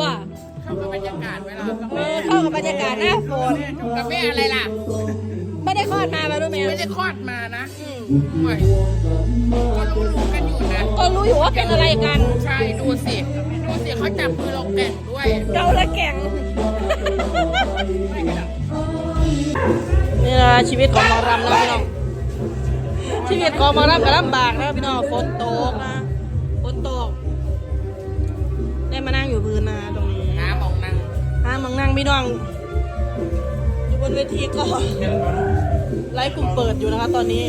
ว่าเข้ากับบรรยากาศเวลาเข้ากับบรรยากาศหน้าฝนกับแม่อะไรล่ะ ไม่ได้คลอดมาป่ะรู้ไหมไม่ได้คลอดมานะห่วยก็รู้ๆกันอยู่นะก็รู้อยู่ว่าเป็นอะไรกัน ใช่ดูสิดูสิเขาจับมือเราแก่งด้วยเราและแก่ง นี่นะชีวิตของมอรำนะพี่น้อง ชีวิตของมอรำก็ลำบากนะพี่น้องฝนตกนะ มานั่งอยู่พื้นนะตรงนี้น้ำมองนั่งห้ามมองนั่งพี่น้องอยู่บนเวทีก็ไลฟ์กลุ่มเปิดอยู่นะคะตอนนี้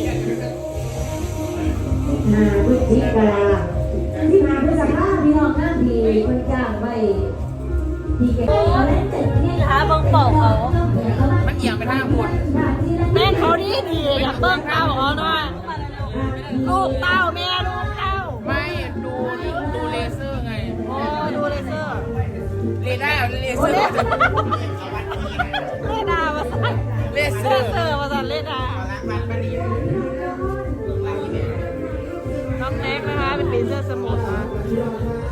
นาพฤศจิกาที่มาพฤษภาพี่น้องนั่งดีคนจ้างไว้ดีแก่เขาเล่นเจ็ดที่หาเบิ่งเป่าเขามันเอียงไปทางบนแม่เขาดีดีอยากเบิ่งเต้าเขาหน่อยลูกเต้าแม่ ดาเลเซอร์เลดามาสั่นเลเซอร์เซอร์มาสั่นเลดาน้องแน็กนะคะเป็นปีเสื้อสมุทรนะ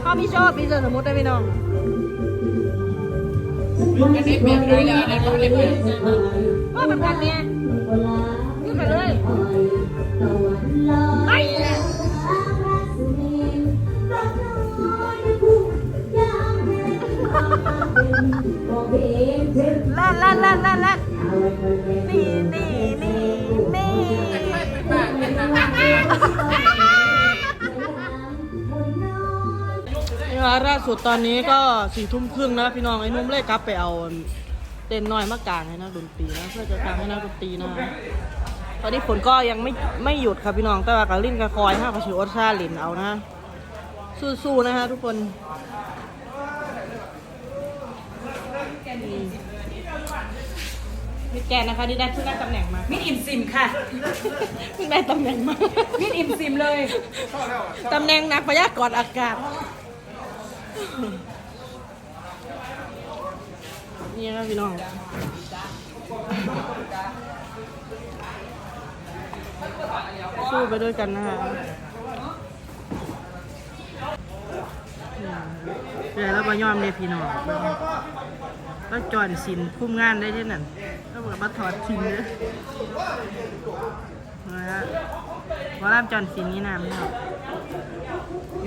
เขามีชอบปีเสื้อสมุทรได้ไหมน้องอันนี้เป็นอะไรอะอันนี้เป็นว่าเป็นกันเนี่ยยืดไปเลย ลั่นลั่นลั่นนั่นนี่นี่นี่นี่เป็นบ้าเป็นบ้านี่ว่าล่าสุดตอนนี้ก็สี่ทุ่มครึ่งนะพี่น้องไอ้นุ่มเลยกลับไปเอาเต้นน้อยมากางให้นักดนตรีนะเพื่อจะกางให้นักดนตรีนะตอนนี้ฝนก็ยังไม่ไม่หยุดครับพี่น้องแต่ว่ากับลิ้นกับคอยห้ากับชิวอดซาลินเอานะสู้ๆนะฮะทุกคน นี่มีแกนนะคะที่ได้เพิ่งได้ตำแหน่งมามิดอิ่มซิมค่ะเพิ่งได้ตำแหน่งมามิดอิ่มซิมเลยตำแหน่งนักพยากรณ์อากาศนี่ครับพี่น้องสู้ไปด้วยกันนะฮะเดี๋ยวเราไปย่อมเลยพี่น้อง ก็จอนสินคุ้มงานได้ที่นั่นก็เหมือนมาถอดสินเลยนะฮะว่าร่ามจอนสินนี่นามเนี่ย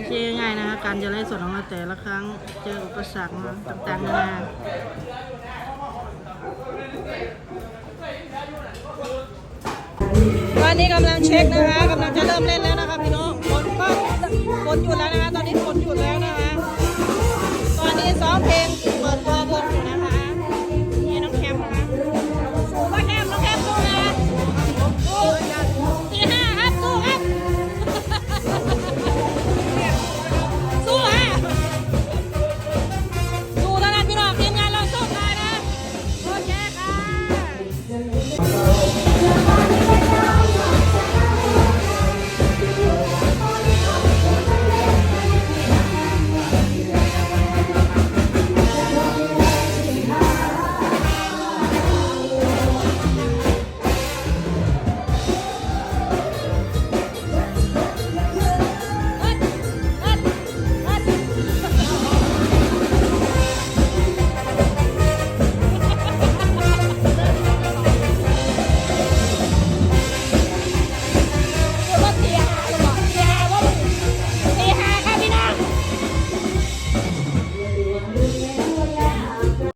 เชื่อง่ายนะคะการจะไล่สดของเราแต่ละครั้งเจออุปสรรคต่างๆนานาตอนนี้กำลังเช็คนะคะกำลังจะเริ่มเล่นแล้วนะคะพี่น้องฝนก็ฝนหยุดแล้วนะคะตอนนี้ฝนหยุดแล้วนะ